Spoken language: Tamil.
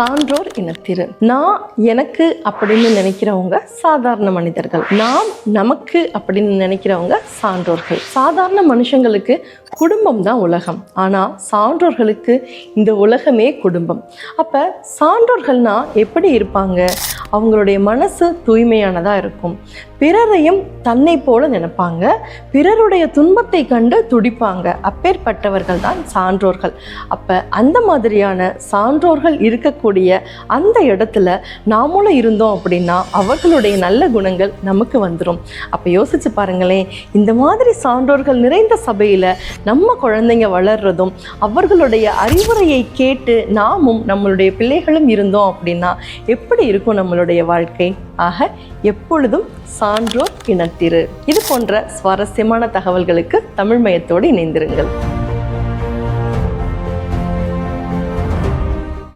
சான்றோர் இனத்திரு நான் எனக்கு அப்படின்னு நினைக்கிறவங்க சாதாரண மனிதர்கள். நாம் நமக்கு அப்படின்னு நினைக்கிறவங்க சான்றோர்கள். சாதாரண மனுஷங்களுக்கு குடும்பம் தான் உலகம். ஆனால் சான்றோர்களுக்கு இந்த உலகமே குடும்பம். அப்போ சான்றோர்கள்னா எப்படி இருப்பாங்க? அவங்களுடைய மனசு தூய்மையானதாக இருக்கும். பிறரையும் தன்னை போல நினைப்பாங்க. பிறருடைய துன்பத்தை கண்டு துடிப்பாங்க. அப்பேற்பட்டவர்கள் தான் சான்றோர்கள். அப்போ அந்த மாதிரியான சான்றோர்கள் இருக்கக்கூடிய அந்த இடத்துல நாமளும் இருந்தோம் அப்படின்னா அவர்களுடைய நல்ல குணங்கள் நமக்கு வந்துடும் அப்போ யோசிச்சு பாருங்களேன் இந்த மாதிரி சான்றோர்கள் நிறைந்த சபையில் நம்ம குழந்தைங்க வளர்றதும் அவர்களுடைய அறிவுரையை கேட்டு நாமும் நம்மளுடைய பிள்ளைகளும் இருந்தோம் அப்படின்னா எப்படி இருக்கும் நம்மளுடைய வாழ்க்கை. ஆக எப்பொழுதும் சான்றோர் இனத்திரு. இது போன்ற சுவாரஸ்யமான தகவல்களுக்கு தமிழ் மயத்தோடு இணைந்திருங்கள்.